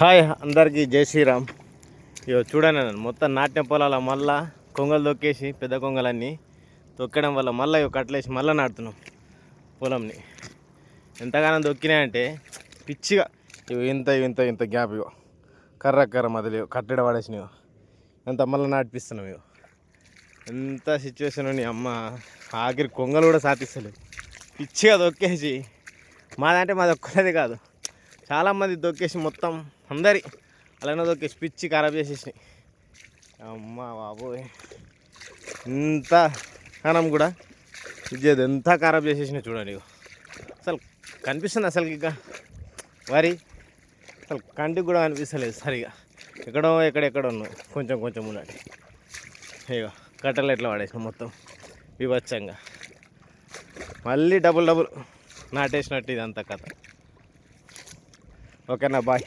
Hi అందరికీ జై శ్రీరామ్. ఇగో చూడండి నన్ను మొత్తం నాట్య పొలాల మళ్ళా కొంగలు తొక్కేసి పెద్ద కొంగలన్నీ తొక్కడం వల్ల మళ్ళీ ఇవి కట్టలేసి మళ్ళీ నాటుతున్నాం పొలంని. ఎంతగానో తొక్కినాయంటే పిచ్చిగా ఇవి ఇంత ఇంత ఇంత గ్యాప్ ఇవో కర్ర కర్ర మొదలు కట్టడ పడేసినవి అంత మళ్ళీ నాటిపిస్తున్నాం ఇగో. ఎంత సిచ్యువేషన్ నీ అమ్మ. ఆఖరి కొంగలు కూడా సాధిస్తలేదు పిచ్చిగా తొక్కేసి మాదంటే మాది ఒక్కలేదు కాదు. చాలామంది దొక్కేసి మొత్తం అందరి అలానే దొక్కేసి పిచ్చి ఖరాబ్ చేసేసినాయి. అమ్మ బాబోయ్. ఇంత కనం కూడా ఇది ఎంత ఖరాబ్ చేసేసినాయి చూడండి ఇగో. అసలు కనిపిస్తుంది అసలు ఇక. వరి అసలు కంటికి కూడా కనిపిస్తలేదు సరిగా. ఎక్కడో ఎక్కడెక్కడ ఉన్నాయి. కొంచెం కొంచెం ఉన్నట్టు. ఇక కట్టలు ఎట్లా పడేసిన మొత్తం వివచ్చంగా మళ్ళీ డబుల్ డబుల్ నాటేసినట్టు ఇదంతా కథ. ఓకేనా బాయ్